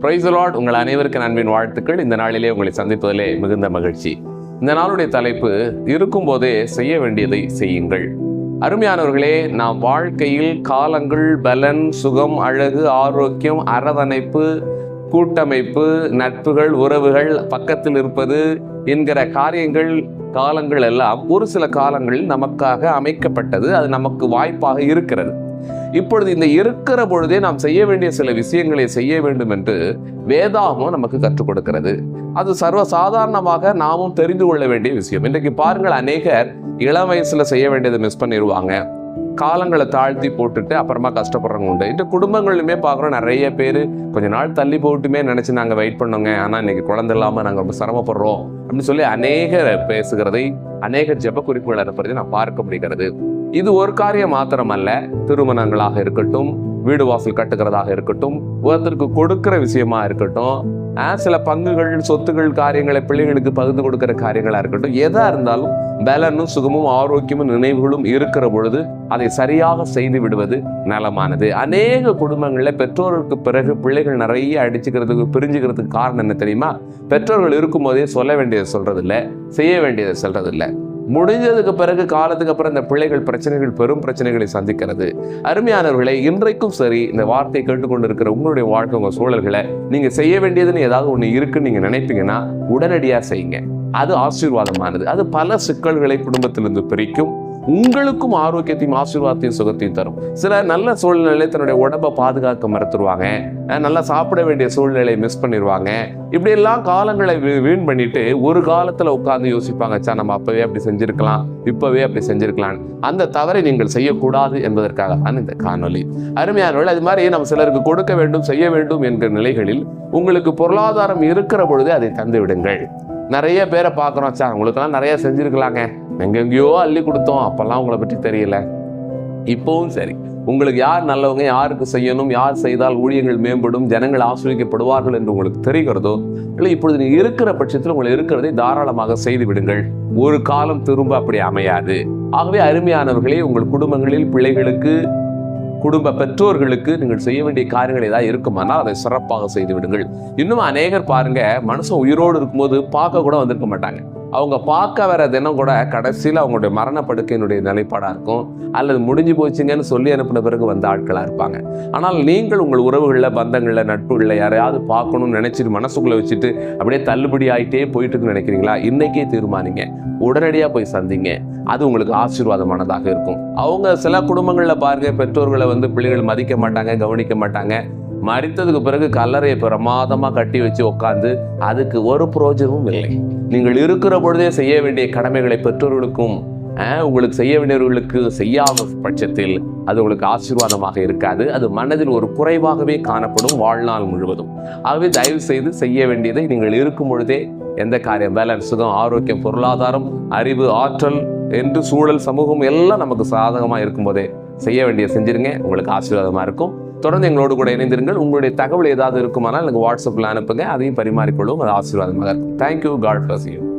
பிரைசலாட் உங்கள் அனைவருக்கு அன்பின் வாழ்த்துக்கள். இந்த நாளிலே உங்களை சந்திப்பதிலே மிகுந்த மகிழ்ச்சி. இந்த நாளுடைய தலைப்பு இருக்கும்போதே செய்ய வேண்டியதை செய்யுங்கள். அருமையானவர்களே நாம் வாழ்க்கையில் காலங்கள் பலன் சுகம் அழகு ஆரோக்கியம் அரவணைப்பு கூட்டமைப்பு நட்புகள் உறவுகள் பக்கத்தில் இருப்பது என்கிற காரியங்கள் காலங்கள் எல்லாம் ஒரு சில காலங்களில் நமக்காக அமைக்கப்பட்டது. அது நமக்கு வாய்ப்பாக இருக்கிறது. இப்பொழுது இந்த இருக்கிற பொழுதே நாம் செய்ய வேண்டிய சில விஷயங்களை செய்ய வேண்டும் என்று வேதாகமும் நமக்கு கற்றுக் கொடுக்கிறது. அது சர்வ சாதாரணமாக நாமும் தெரிந்து கொள்ள வேண்டிய விஷயம். இன்றைக்கு பாருங்கள் அநேகர் இளம் வயசுல செய்ய வேண்டியதை மிஸ் பண்ணிடுவாங்க காலங்களை தாழ்த்தி போட்டுட்டு அப்புறமா கஷ்டப்படுறவங்க உண்டு. இந்த குடும்பங்களிலுமே பார்க்குறோம் நிறைய பேர் கொஞ்ச நாள் தள்ளி போட்டுமே நினச்சி நாங்கள் வெயிட் பண்ணோங்க. ஆனால் இன்னைக்கு குழந்தை இல்லாமல் நாங்கள் ரொம்ப சிரமப்படுறோம். அப்படின்னு சொல்லி அநேகர் பேசுகிறதை அநேக ஜெப குறிப்புகள் இருப்பதை நான் பார்க்க முடிகிறது. இது ஒரு காரியம் மாத்திரமல்ல. திருமணங்களாக இருக்கட்டும் வீடு வாசல் கட்டுகிறதாக இருக்கட்டும் ஒருத்தருக்கு கொடுக்கிற விஷயமா இருக்கட்டும் சில பங்குகள் சொத்துகள் காரியங்களை பிள்ளைகளுக்கு பகிர்ந்து கொடுக்கிற காரியங்களா இருக்கட்டும் எதா இருந்தாலும் பலனும் சுகமும் ஆரோக்கியமும் நினைவுகளும் இருக்கிற பொழுது அதை சரியாக செய்து விடுவது நலமானது. அநேக குடும்பங்களில் பெற்றோருக்கு பிறகு பிள்ளைகள் நிறைய அடிச்சுக்கிறதுக்கு பிரிஞ்சுக்கிறதுக்கு காரணம் என்ன தெரியுமா? பெற்றோர்கள் இருக்கும்போதே சொல்ல வேண்டியதை சொல்றதில்ல செய்ய வேண்டியதை சொல்றதில்ல. முடிஞ்சதுக்கு பிறகு காலத்துக்கு அப்புறம் இந்த பிள்ளைகள் பிரச்சனைகள் பெரும் பிரச்சனைகளை சந்திக்கிறது. அருமையானவர்களே இன்றைக்கும் சரி இந்த வார்த்தை கேட்டுக்கொண்டிருக்கிற உங்களுடைய வாழ்க்கை உங்கள் சூழல்களை நீங்கள் செய்ய வேண்டியதுன்னு ஏதாவது ஒன்று இருக்குன்னு நீங்கள் நினைப்பீங்கன்னா உடனடியாக செய்யுங்க. அது ஆசீர்வாதமானது. அது பல சிக்கல்களை குடும்பத்திலிருந்து பிரிக்கும். உங்களுக்கும் ஆரோக்கியத்தையும் ஆசீர்வாதத்தையும் சுகத்தையும் தரும். சில நல்ல சூழ்நிலை தன்னுடைய உடம்பை பாதுகாக்க மறுத்துருவாங்க. நல்லா சாப்பிட வேண்டிய சூழ்நிலையை மிஸ் பண்ணிடுவாங்க இப்படி எல்லாம் காலங்களை வீ- வீண் பண்ணிட்டு ஒரு காலத்துல உட்காந்து யோசிப்பாங்க. சா நம்ம அப்பவே அப்படி செஞ்சிருக்கலாம். இப்பவே அப்படி செஞ்சிருக்கலாம். அந்த தவறை நீங்கள் செய்யக்கூடாது என்பதற்காக தான் இந்த காணொலி அருமையானவர்கள் அது மாதிரி நம்ம சிலருக்கு கொடுக்க வேண்டும் செய்ய வேண்டும் என்கிற நிலைகளில் உங்களுக்கு பொருளாதாரம் இருக்கிற பொழுதே அதை தந்து விடுங்கள் நிறைய பேரை பார்க்குறோம். சார் உங்களுக்கெல்லாம் நிறைய செஞ்சுருக்கலாங்க. எங்கெங்கேயோ அள்ளி கொடுத்தோம். அப்பெல்லாம் உங்களை பற்றி தெரியல. இப்போவும் சரி. உங்களுக்கு யார் நல்லவங்க யாருக்கு செய்யணும் யார் செய்தால் ஊழியங்கள் மேம்படும் ஜனங்கள் ஆசிரியப்படுவார்கள் என்று உங்களுக்கு தெரிகிறதோ இல்லை இப்பொழுது நீங்கள் இருக்கிற பட்சத்தில் உங்களை இருக்கிறதை தாராளமாக செய்து விடுங்கள். ஒரு காலம் திரும்ப அப்படி அமையாது. ஆகவே அருமையானவர்களே உங்கள் குடும்பங்களில் பிள்ளைகளுக்கு குடும்ப பெற்றோர்களுக்கு நீங்கள் செய்ய வேண்டிய காரியங்கள் ஏதாவது இருக்குமானால் அதை சிறப்பாக செய்து விடுங்கள். இன்னும் அநேகர் பாருங்க மனுஷன் உயிரோடு இருக்கும்போது பார்க்க கூட வந்திருக்க மாட்டாங்க. அவங்க பார்க்க வர தினம் கூட கடைசியில் அவங்களுடைய மரண படுக்கையினுடைய நிலைப்பாடாக இருக்கும். அல்லது முடிஞ்சு போச்சுங்கன்னு சொல்லி அனுப்பின பிறகு வந்த ஆட்களாக இருப்பாங்க. ஆனால் நீங்கள் உங்கள் உறவுகளில் பந்தங்களில் நட்புகளில் யாரையாவது பார்க்கணும்னு நினச்சிட்டு மனசுக்குள்ளே வச்சுட்டு அப்படியே தள்ளுபடி ஆகிட்டே போயிட்டுருக்குன்னு நினைக்கிறீங்களா? இன்றைக்கே தீர்மானிங்க. உடனடியாக போய் சந்திங்க. அது உங்களுக்கு ஆசீர்வாதமானதாக இருக்கும். அவங்க சில குடும்பங்களில் பாருங்கள் பெற்றோர்களை வந்து பிள்ளைகள் மதிக்க மாட்டாங்க கவனிக்க மாட்டாங்க. மறித்ததுக்கு பிறகு கல்லறையை பிரமாதமாக கட்டி வச்சு உட்காந்து அதுக்கு ஒரு புரோஜனமும் இல்லை. நீங்கள் இருக்கிற பொழுதே செய்ய வேண்டிய கடமைகளை பெற்றோர்களுக்கும் உங்களுக்கு செய்ய வேண்டியவர்களுக்கு செய்யாத பட்சத்தில் அது உங்களுக்கு ஆசீர்வாதமாக இருக்காது. அது மனதில் ஒரு குறைவாகவே காணப்படும் வாழ்நாள் முழுவதும். ஆகவே தயவு செய்து செய்ய வேண்டியதை நீங்கள் இருக்கும் பொழுதே எந்த காரியம்? பேலன்ஸ் சுகம் ஆரோக்கியம் பொருளாதாரம் அறிவு ஆற்றல் என்று சூழல் சமூகம் எல்லாம் நமக்கு சாதகமாக இருக்கும்போதே செய்ய வேண்டிய செஞ்சிருங்க. உங்களுக்கு ஆசீர்வாதமாக இருக்கும். தொடர்ந்து எங்களோடு கூட இணைந்திருங்கள். உங்களுடைய தகவல் ஏதாவது இருக்குமானால் எனக்கு வாட்ஸ்அப்பில் அனுப்புங்க. அதையும் பரிமாறிக்கொள்ளும் அது ஆசீர்வாதமாக இருக்கும். Thank you God bless you